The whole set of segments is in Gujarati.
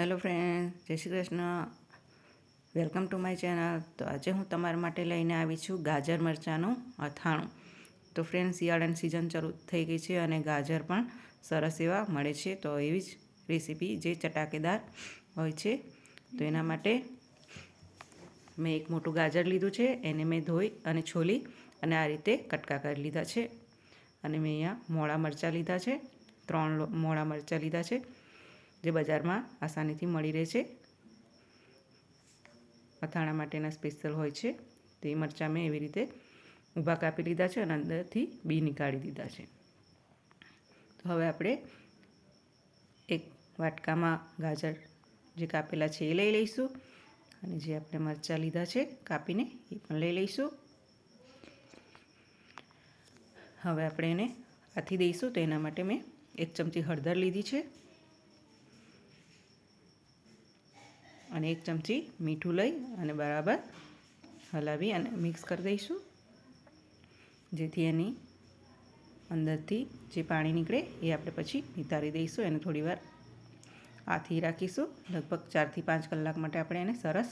હેલો ફ્રેન્ડ જય Shri Krishna. Welcome to my channel. તો આજે હું તમારા માટે લઈને આવી છું ગાજર મરચાંનું અથાણું. તો ફ્રેન્ડ શિયાળાની સિઝન ચાલુ થઈ ગઈ છે અને ગાજર પણ સરસ એવા મળે છે. તો એવી જ રેસીપી જે ચટાકેદાર હોય છે. તો એના માટે મેં એક મોટું ગાજર લીધું છે. એને મેં ધોઈ અને છોલી અને આ રીતે કટકા કરી લીધા છે. અને મેં અહીંયા મોળા મરચાં લીધા છે. ત્રણ મોળા મરચાં લીધા છે. જે બજારમાં આસાનીથી મળી રહે છે. અથાણા માટેના સ્પેશિયલ હોય છે. તે મરચાં મેં એવી રીતે ઊભા કાપી લીધા છે અને અંદરથી બી નીકાળી દીધા છે. તો હવે આપણે એક વાટકામાં ગાજર જે કાપેલા છે એ લઈ લઈશું. અને જે આપણે મરચાં લીધા છે કાપીને એ પણ લઈ લઈશું. હવે આપણે એને આથી દઈશું તો એના માટે મેં એક ચમચી હળદર લીધી છે. અને એક ચમચી મીઠું લઈ અને બરાબર હલાવી અને મિક્સ કરી દઈશું. જેથી એની અંદરથી જે પાણી નીકળે એ આપણે પછી નિતારી દઈશું. એને થોડીવાર આથી રાખીશું. લગભગ ચારથી પાંચ કલાક માટે આપણે એને સરસ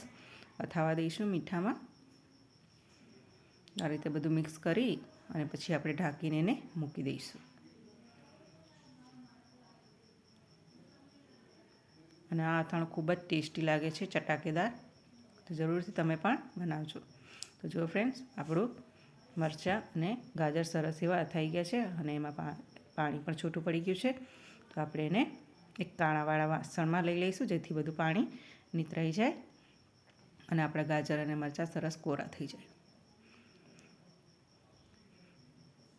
અથાવા દઈશું મીઠામાં. આ રીતે બધું મિક્સ કરી અને પછી આપણે ઢાંકીને એને મૂકી દઈશું. અને આ અથાણું ખૂબ જ ટેસ્ટી લાગે છે ચટાકેદાર. તો જરૂરથી તમે પણ બનાવજો. તો જો ફ્રેન્ડ્સ આપણું મરચાં અને ગાજર સરસ એવા અથાઈ ગયા છે અને એમાં પાણી પણ છૂટું પડી ગયું છે. તો આપણે એને એક કાણાવાળા વાસણમાં લઈ લઈશું જેથી બધું પાણી નીતરાઈ જાય અને આપણા ગાજર અને મરચાં સરસ કોરા થઈ જાય.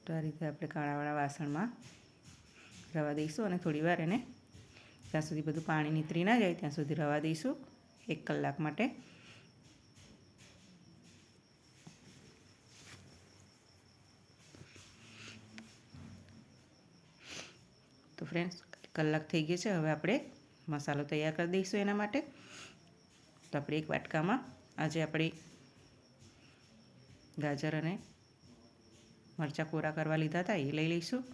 તો આ રીતે આપણે કાણાવાળા વાસણમાં રવા દઈશું અને થોડીવાર એને જ્યાં સુધી બધું પાણી નીતરી ના જાય, ત્યાં સુધી રવા દઈશું એક કલાક માટે. તો ફ્રેન્ડ્સ કલાક થઈ ગયો છે, હવે આપણે મસાલો તૈયાર કરી દઈશું એના માટે. તો આપણે એક વાટકામાં આજે આપણે ગાજર અને મરચાં કોરા કરવા લીધા હતા, એ લઈ લઈશું.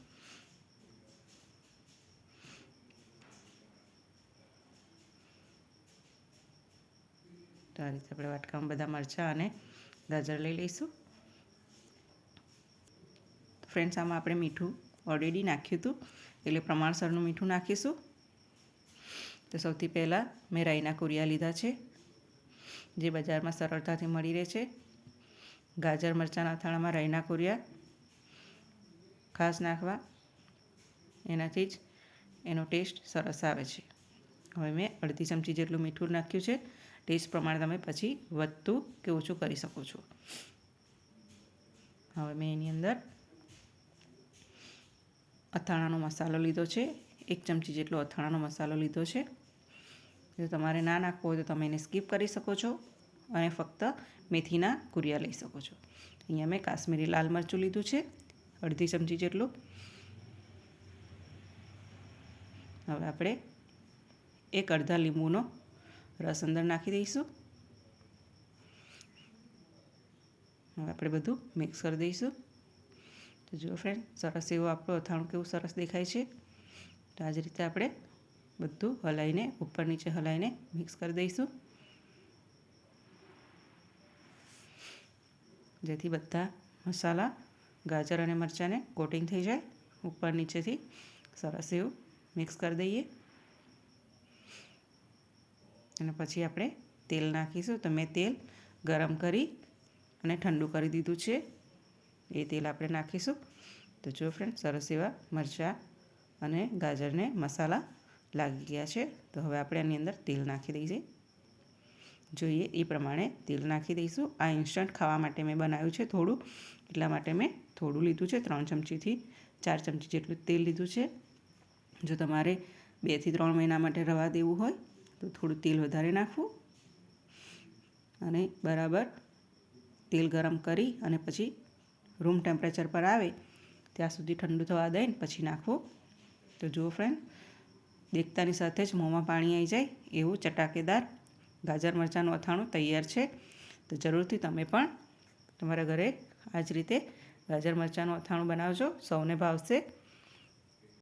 તો આ રીતે આપણે વાટકામાં બધા મરચાં અને ગાજર લઈ લઈશું. ફ્રેન્ડ્સ, આમાં આપણે મીઠું ઓલરેડી નાખ્યું હતું. એટલે પ્રમાણસરનું મીઠું નાખીશું. તો સૌથી પહેલાં મેં રાઈના કુરિયા લીધા છે, જે બજારમાં સરળતાથી મળી રહે છે. ગાજર, મરચાંના અથાણામાં રાઈના કુરિયા. ખાસ નાખવા. એનાથી જ એનો ટેસ્ટ સરસ આવે છે. હવે મેં અડધી ચમચી જેટલું મીઠું નાખ્યું છે. ટેસ્ટ પ્રમાણે તમે પછી વધતું કે ઓછું કરી શકો છો. હવે મેં એની અંદર અથાણાનો મસાલો લીધો છે. એક ચમચી જેટલો અથાણાનો મસાલો લીધો છે. જો તમારે ના નાખવો હોય તો તમે એને સ્કીપ કરી શકો છો અને ફક્ત મેથીના કુરિયા લઈ શકો છો. અહીંયા મેં કાશ્મીરી લાલ મરચું લીધું છે, અડધી ચમચી જેટલું. હવે આપણે એક અડધા લીંબુનો રસ અંદર નાખી દઈશું. હવે આપણે બધું મિક્સ કરી દઈશું. તો જુઓ ફ્રેન્ડ સરસ એવું આપણું અથાણું કેવું સરસ દેખાય છે. તો આ જ રીતે આપણે બધું હલાવીને ઉપર નીચે હલાવીને મિક્સ કરી દઈશું. જેથી બધા મસાલા, ગાજર અને મરચાંને કોટિંગ થઈ જાય. ઉપર નીચેથી સરસ એવું મિક્સ કરી દઈએ. અને પછી આપણે તેલ નાખીશું. તો મેં તેલ ગરમ કરી અને ઠંડુ કરી દીધું છે. એ તેલ આપણે નાખીશું. તો જો ફ્રેન્ડ સરસ એવા મરચાં અને ગાજરને મસાલા લાગી ગયા છે. તો હવે આપણે આની અંદર તેલ નાખી દઈએ જોઈએ એ પ્રમાણે તેલ નાખી દઈશું. આ ઇન્સ્ટન્ટ ખાવા માટે મેં બનાવ્યું છે થોડું. એટલા માટે મેં થોડું લીધું છે. ત્રણ ચમચીથી ચાર ચમચી જેટલું તેલ લીધું છે. જો તમારે બેથી ત્રણ મહિના માટે રવા દેવું હોય તો થોડું તેલ વધારે નાખવું અને બરાબર તેલ ગરમ કરી અને પછી રૂમ ટેમ્પરેચર પર આવે ત્યાં સુધી ઠંડુ થવા દઈને પછી નાખવું. તો જુઓ ફ્રેન્ડ દેખતાની સાથે જ મોંમાં પાણી આવી જાય એવું ચટાકેદાર ગાજર મરચાંનું અથાણું તૈયાર છે. તો જરૂરથી તમે પણ તમારા ઘરે આ જ રીતે ગાજર મરચાંનું અથાણું બનાવજો. સૌને ભાવશે.